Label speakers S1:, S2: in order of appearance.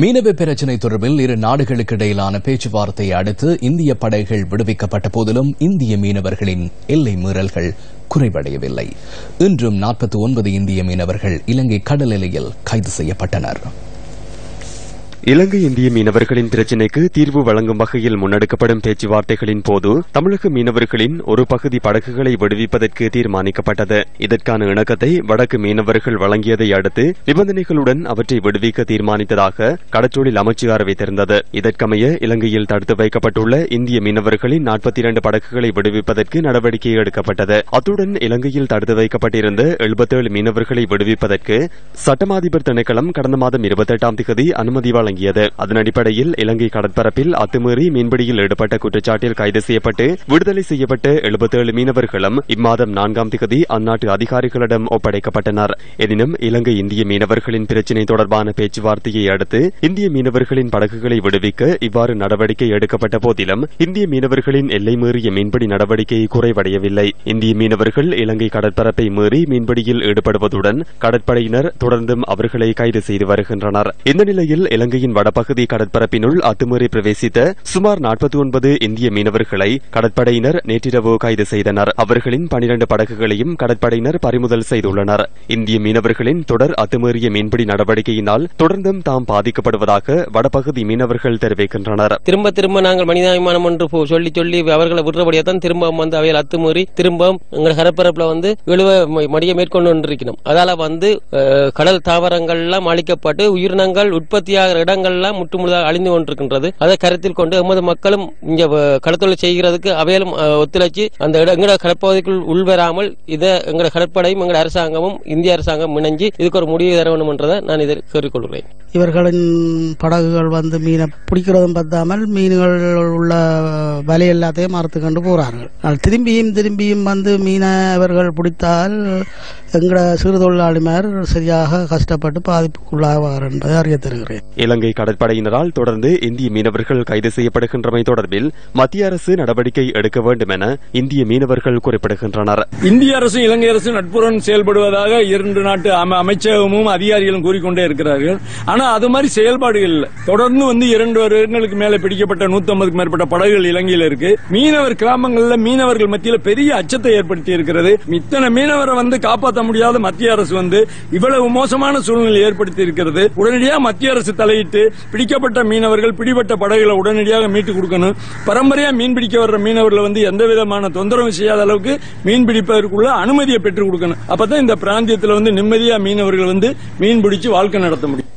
S1: மீனவ பிரச்சினை தொடர்பில் இரு நாடுகளுக்கு இடையிலான பேச்சுவார்த்தையை அடுத்து இந்திய படைகள் விடுவிக்கப்பட்ட போதிலும் இந்திய மீனவர்களின் எல்லை மீறல்கள் குறைவடையவில்லை. இன்றும் நாற்பத்தி ஒன்பது இந்திய மீனவர்கள் இலங்கை கடல் எல்லையில் கைது செய்யப்பட்டனர்.
S2: இலங்கை இந்திய மீனவர்களின் பிரச்சினைக்கு தீர்வு வழங்கும் வகையில் முன்னெடுக்கப்படும் பேச்சுவார்த்தைகளின் போது தமிழக மீனவர்களின் ஒரு பகுதி படகுகளை விடுவிப்பதற்கு தீர்மானிக்கப்பட்டது. இதற்கான இணக்கத்தை வடக்கு மீனவர்கள் வழங்கியதை அடுத்து நிபந்தனைகளுடன் அவற்றை விடுவிக்க தீர்மானித்ததாக கடற்றொழில் அமைச்சு அறிவித்திருந்தது. இதற்கமைய இலங்கையில் தடுத்து வைக்கப்பட்டுள்ள இந்திய மீனவர்களின் நாற்பத்தி இரண்டு படகுகளை விடுவிப்பதற்கு நடவடிக்கை எடுக்கப்பட்டது. அத்துடன் இலங்கையில் தடுத்து வைக்கப்பட்டிருந்த எழுபத்தேழு மீனவர்களை விடுவிப்பதற்கு சட்டமாதிபர் திணைக்களம் கடந்த மாதம் இருபத்தெட்டாம் திகதி அனுமதி வழங்கியது அதன் அடிப்படையில் இலங்கை கடற்பரப்பில் அத்துமீறி மீன்பிடியில் ஈடுபட்ட குற்றச்சாட்டில் கைது செய்யப்பட்டு விடுதலை செய்யப்பட்ட எழுபத்தேழு மீனவர்களும் இம்மாதம் நான்காம் திகதி அந்நாட்டு அதிகாரிகளிடம் ஒப்படைக்கப்பட்டனர். எனினும் இலங்கை இந்திய மீனவர்களின் பிரச்சினை தொடர்பான பேச்சுவார்த்தையை அடுத்து இந்திய மீனவர்களின் படகுகளை விடுவிக்க இவ்வாறு நடவடிக்கை எடுக்கப்பட்ட போதிலும் இந்திய மீனவர்களின் எல்லை மீறிய மீன்பிடி நடவடிக்கை குறைவடையவில்லை. இந்திய மீனவர்கள் இலங்கை கடற்பரப்பை மீறி மீன்பிடியில் ஈடுபடுவதுடன் கடற்படையினர் தொடர்ந்தும் அவர்களை கைது செய்து வருகின்றனர். இந்த நிலையில் இலங்கையின் வடபகுதி கடற்பரப்பினுள் அத்துமீறி பிரவேசித்த சுமார் நாற்பத்தி ஒன்பது இந்திய மீனவர்களை கடற்படையினர் நேற்றிரவு கைது செய்தனர். அவர்களின் பனிரண்டு படகுகளையும் கடற்படையினர் பறிமுதல் செய்துள்ளனர். இந்திய மீனவர்களின் தொடர் அத்துமீறிய மீன்பிடி நடவடிக்கையினால் தொடர்ந்தும் தாம் பாதிக்கப்படுவதாக வடபகுதி மீனவர்கள் தெரிவிக்கின்றனர்.
S3: திரும்ப திரும்ப நாங்கள் மனிதாபிமானம் என்று சொல்லி சொல்லி அவர்களை விடுறபடியா தான் திரும்ப வந்து அவையில் அத்துமீறி திரும்ப எங்கள் கடற்பரப்புல வந்து இழுவ மடிய மேற்கொண்டு கொண்டிருக்கணும் அதால வந்து கடல் தாவரங்கள் எல்லாம் அழிக்கப்பட்டு உயிரினங்கள் உற்பத்தியாகிற முட்டு முற்றுமுழுதாக அழிந்து கொண்டிருக்கின்றது. அதை கருத்தில் கொண்டு எமது மக்களும் இங்க கடத்தொழில் செய்கிறதுக்கு அவையிலும் ஒத்துழைச்சு அந்த இட எங்கட கடற்பகுதிக்குள் உள்வராமல் இதை எங்கட கடற்படையும் எங்கட அரசாங்கமும் இந்திய அரசாங்கம் இணைஞ்சு இதுக்கு ஒரு முடிவு தர வேண்டும் என்றதை நான் இதில் கேட்டுக்கொள்கிறேன்.
S4: இவர்களின் படகுகள் வந்து மீனை பிடிக்கிறதும் பத்தாமல் மீன்கள் உள்ள வலை எல்லாத்தையும் மறுத்து கொண்டு போறார்கள். ஆனால் திரும்பியும் திரும்பியும் வந்து மீனை இவர்கள் பிடித்தால் எங்கட சிறு தொழிலாளிமார் சரியாக கஷ்டப்பட்டு பாதிப்புக்குள்ளாவார் என்பதை அறிய தருகிறேன்.
S2: இலங்கை கடற்படையினரால் தொடர்ந்து இந்திய மீனவர்கள் கைது செய்யப்படுகின்றமை தொடர்பில் மத்திய அரசு நடவடிக்கை எடுக்க வேண்டும் என இந்திய மீனவர்கள் குறிப்பிடுகின்றனர்.
S5: இந்திய அரசும் இலங்கை அரசும் நட்புடன் செயல்படுவதாக இரண்டு நாட்டு அம- அமைச்சகமும் அதிகாரிகளும் கூறிக்கொண்டே இருக்கிறார்கள். ஆனா அது மாதிரி செயல்பாடுகள் இல்லை. தொடர்ந்து வந்து இரண்டு வருடங்களுக்கு மேல பிடிக்கப்பட்ட 150 மேற்பட்ட படகுகள் இலங்கையில் இருக்கு. மீனவர் கிராமங்கள்ல மீனவர்கள் மத்தியில பெரிய அச்சத்தை ஏற்படுத்தி இருக்கிறது. இத்தனை மீனவரை வந்து காப்பாற்ற முடியாத மத்திய அரசு வந்து இவ்வளவு மோசமான சூழ்நிலை ஏற்படுத்தி இருக்கிறது. உடனடியாக மத்திய அரசு தலையிட்டு பிடிக்கப்பட்ட மீனவர்கள் பிடிபட்ட படகுகளை உடனடியாக மீட்டு கொடுக்கணும். பரம்பரையா மீன் பிடிக்க வர்ற மீனவர்களை வந்து எந்த விதமான தொந்தரவும் செய்யாத அளவுக்கு மீன் பிடிப்பதற்குள்ள அனுமதியை பெற்றுக் கொடுக்கணும். அப்பதான் இந்த பிராந்தியத்தில் வந்து நிம்மதியா மீனவர்கள் வந்து மீன் பிடிச்சு வாழ்க்கை நடத்த முடியும்.